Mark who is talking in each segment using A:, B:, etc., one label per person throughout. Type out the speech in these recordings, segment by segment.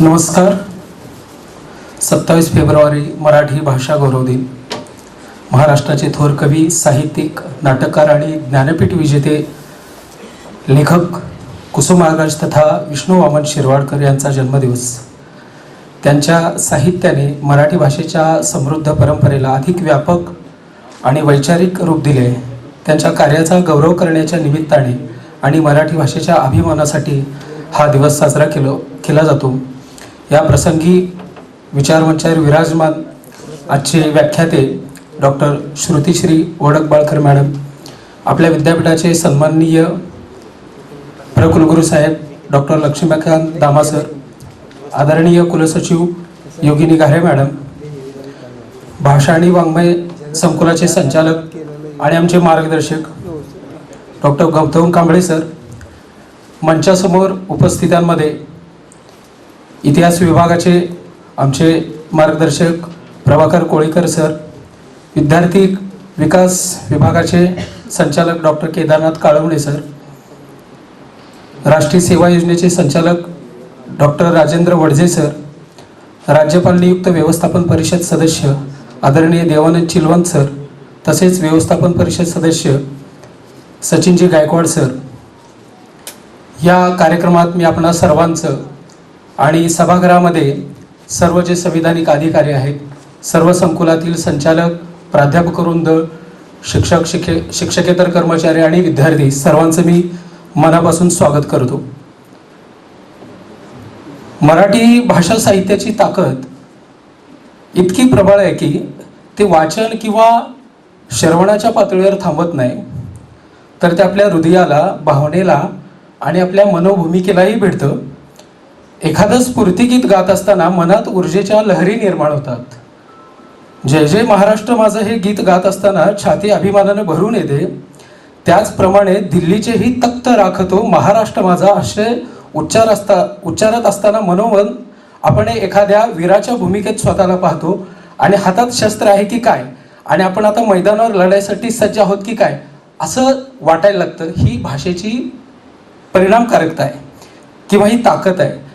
A: नमस्कार. सत्तावीस फेब्रुवारी मराठी भाषा गौरव दिन. महाराष्ट्राचे थोर कवी साहित्यिक नाटककार आणि ज्ञानपीठ विजेते लेखक कुसुमाग्रज तथा विष्णू वामन शिरवाडकर यांचा जन्मदिवस. त्यांच्या साहित्याने मराठी भाषेच्या समृद्ध परंपरेला अधिक व्यापक आणि वैचारिक रूप दिले. त्यांच्या कार्याचा गौरव करण्याच्या निमित्ताने आणि मराठी भाषेच्या अभिमानासाठी हा दिवस साजरा केलो केला जातो. या प्रसंगी विचारवंचार विराजमान आजचे व्याख्याते डॉक्टर श्रुतीश्री वडकबाळकर मॅडम आपल्या विद्यापीठाचे सन्माननीय प्रकुलगुरू साहेब डॉक्टर लक्ष्मीकांत दामासर आदरणीय कुलसचिव योगिनी घारे मॅडम भाषा आणि वाङ्मय संकुलाचे संचालक आणि आमचे मार्गदर्शक डॉक्टर गौतम कांबळे सर मंचासमोर उपस्थितांमध्ये इतिहास विभागाचे आमचे मार्गदर्शक प्रभाकर कोळीकर सर विद्यार्थी विकास विभागाचे संचालक डॉक्टर केदारनाथ काळवणे सर राष्ट्रीय सेवा योजनेचे संचालक डॉक्टर राजेंद्र वडजे सर राज्यपाल नियुक्त व्यवस्थापन परिषद सदस्य आदरणीय देवानंद चिलवंत सर तसेच व्यवस्थापन परिषद सदस्य सचिनजी गायकवाड सर. या कार्यक्रमात मी आपणा सर्वांचं आणि सभागृहामध्ये सर्व जे संविधानिक अधिकारी आहेत सर्व संकुलातील संचालक प्राध्यापकवृंद शिक्षक शिके शिक्षकेतर कर्मचारी आणि विद्यार्थी सर्वांचं मी मनापासून स्वागत करतो. मराठी भाषा साहित्याची ताकद इतकी प्रबळ आहे की ते वाचन किंवा श्रवणाच्या पातळीवर थांबत नाही. तर ते आपल्या हृदयाला भावनेला आणि आपल्या मनोभूमिकेलाही भेटतं एखादं स्फूर्तिगीत गात असताना मनात ऊर्जेच्या लहरी निर्माण होतात. जय जय महाराष्ट्र माझं हे गीत गात असताना छाती अभिमानानं भरून येते. त्याचप्रमाणे दिल्लीचेही तक्त राखतो महाराष्ट्र माझा असे उच्चार असता उच्चारत असताना मनोमन आपण एखाद्या वीराच्या भूमिकेत स्वतःला पाहतो. आणि हातात शस्त्र आहे की काय? आणि आपण आता मैदानावर लढायसाठी सज्ज आहोत की काय? असं वाटायला लागतं. ही भाषेची परिणामकारकता आहे. किंवा ही ताकद आहे.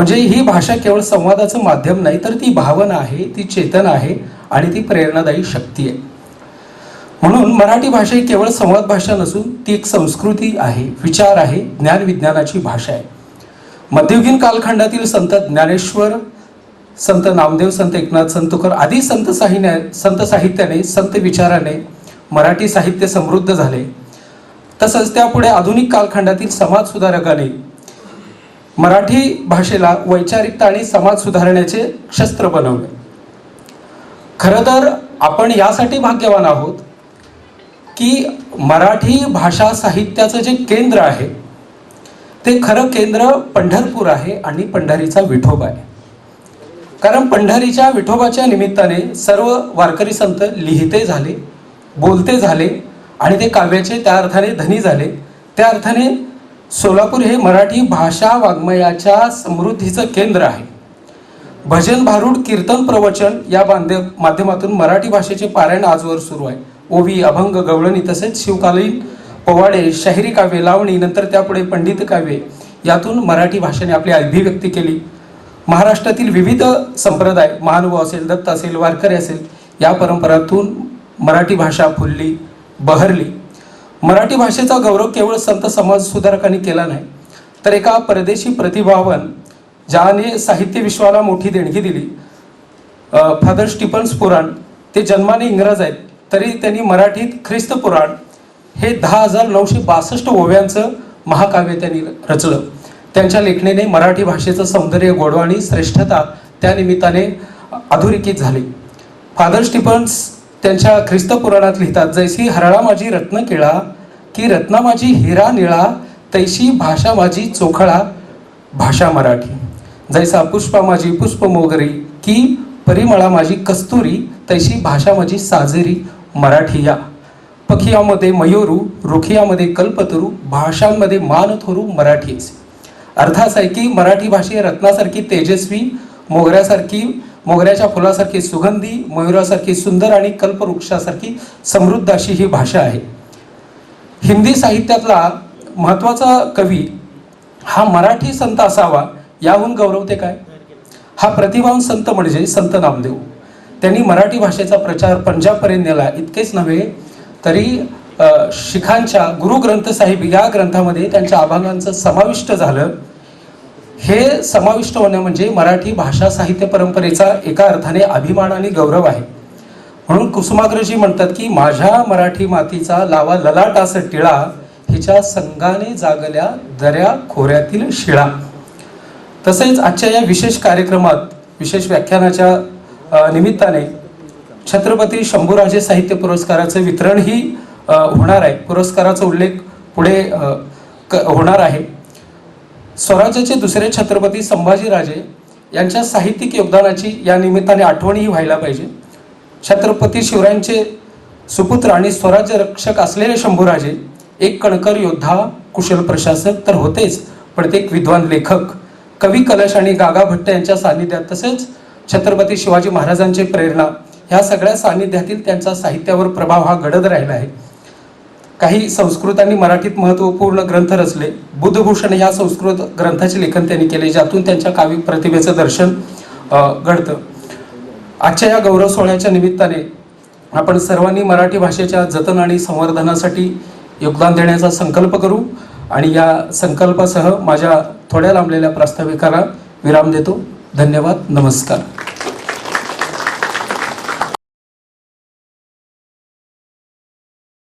A: म्हणजे ही भाषा केवळ संवादाचं माध्यम नाही तर ती भावना आहे ती चेतना आहे आणि ती प्रेरणादायी शक्ती आहे. म्हणून मराठी भाषा ही केवळ संवाद भाषा नसून ती एक संस्कृती आहे विचार आहे ज्ञान विज्ञानाची भाषा आहे. मध्ययुगीन कालखंडातील संत ज्ञानेश्वर संत नामदेव संत एकनाथ संतकर आदी संत साहिन्या संत साहित्याने संत विचाराने मराठी साहित्य समृद्ध झाले. तसंच त्यापुढे आधुनिक कालखंडातील समाज सुधारकाने मराठी भाषेला वैचारिकता आणि समाज सुधारण्याचे शस्त्र बनवले. खरं तर आपण यासाठी भाग्यवान आहोत की मराठी भाषा साहित्याचं जे केंद्र आहे ते खरं केंद्र पंढरपूर आहे आणि पंढरीचा विठोबा आहे. कारण पंढरीच्या विठोबाच्या निमित्ताने सर्व वारकरी संत लिहिते झाले बोलते झाले आणि ते काव्याचे त्या अर्थाने धनी झाले. त्या अर्थाने सोलापूर हे मराठी भाषा वाङ्मयाच्या समृद्धीचं केंद्र आहे. भजन भारूड कीर्तन प्रवचन या बांधे माध्यमातून मराठी भाषेचे पारायण आजवर सुरू आहे. ओवी अभंग गवळणी तसेच शिवकालीन पोवाडे शाहिरी काव्ये लावणी नंतर त्यापुढे पंडित काव्ये यातून मराठी भाषेने आपली अभिव्यक्ती केली. महाराष्ट्रातील विविध संप्रदाय महानुभाव असेल दत्त असेल वारकरी असेल या परंपरातून मराठी भाषा फुलली बहरली. मराठी भाषेचा गौरव केवळ संत समाज सुधारकांनी केला नाही तर एका परदेशी प्रतिभावन ज्याने साहित्य विश्वाला मोठी देणगी दिली फादर स्टीफन्स पुराण ते जन्माने इंग्रज आहेत तरी त्यांनी मराठीत ख्रिस्त पुराण हे दहा हजार नऊशे बासष्ट ओव्यांचं महाकाव्य त्यांनी रचलं. त्यांच्या लेखणीने मराठी भाषेचं सौंदर्य गोडवा आणि श्रेष्ठता त्यानिमित्ताने अधोरेखित झाली. फादर स्टीफन्स त्यांच्या ख्रिस्त पुराणात लिहितात जैसी हरळा माझी रत्न केळा की रत्ना माझी हिरा निळा तैशी भाषा माझी चोखळा भाषा मराठी. जैसा पुष्पा माझी पुष्प मोगरी की परिमळा माझी कस्तुरी तैशी भाषा माझी साजरी मराठी या पखियामध्ये मयूरू रुखियामध्ये कल्पतरू भाषांमध्ये मानथोरू मराठीच अर्थ असा आहे की मराठी भाषे रत्नासारखी तेजस्वी मोगऱ्यासारखी मोगऱ्याच्या फुलासारखी सुगंधी मयुरासारखी सुंदर आणि कल्पवृक्षासारखी समृद्ध अशी ही भाषा आहे. हिंदी साहित्यातला महत्त्वाचा कवी हा मराठी संत असावा याहून गौरवते काय? हा प्रतिभावान संत म्हणजे संत नामदेव. त्यांनी मराठी भाषेचा प्रचार पंजाबपर्यंत नेला इतकेच नव्हे तरी शिखांच्या गुरु ग्रंथ साहिब या ग्रंथामध्ये त्यांच्या अभंगांचं समाविष्ट झालं. हे समाविष्ट होणं म्हणजे मराठी भाषा साहित्य परंपरेचा एका अर्थाने अभिमान आणि गौरव आहे. म्हणून कुसुमाग्रजी म्हणतात की माझ्या मराठी मातीचा लावा ललाटास टिळा हिच्या संघाने जागल्या दऱ्या खोऱ्यातील शिळा. तसेच आजच्या या विशेष कार्यक्रमात विशेष व्याख्यानाच्या निमित्ताने छत्रपती शंभूराजे साहित्य पुरस्काराचं वितरणही होणार आहे. पुरस्काराचा उल्लेख पुढे क- होणार आहे. स्वराज्याचे दुसरे छत्रपती संभाजीराजे यांच्या साहित्यिक योगदानाची या निमित्ताने आठवणही व्हायला पाहिजे. छत्रपती शिवरायांचे सुपुत्र आणि स्वराज्य रक्षक असलेले शंभूराजे एक कणकर योद्धा कुशल प्रशासक तर होतेच पण ते एक विद्वान लेखक. कवी कलश आणि गागा भट्ट यांच्या सान्निध्यात तसेच छत्रपती शिवाजी महाराजांची प्रेरणा ह्या सगळ्या सान्निध्यातील त्यांचा साहित्यावर प्रभाव हा घडत राहिला आहे. काही संस्कृत आणि मराठीत महत्त्वपूर्ण ग्रंथ रचले. बुद्धभूषण या संस्कृत ग्रंथाचे लेखन त्यांनी केले ज्यातून त्यांच्या काव्य प्रतिभेचं दर्शन घडतं. आजच्या या गौरव सोहळ्याच्या निमित्ताने आपण सर्वांनी मराठी भाषेच्या जतन आणि संवर्धनासाठी योगदान देण्याचा संकल्प करू आणि या संकल्पासह माझ्या थोड्या लांबलेल्या प्रास्ताविकाला विराम देतो. धन्यवाद. नमस्कार.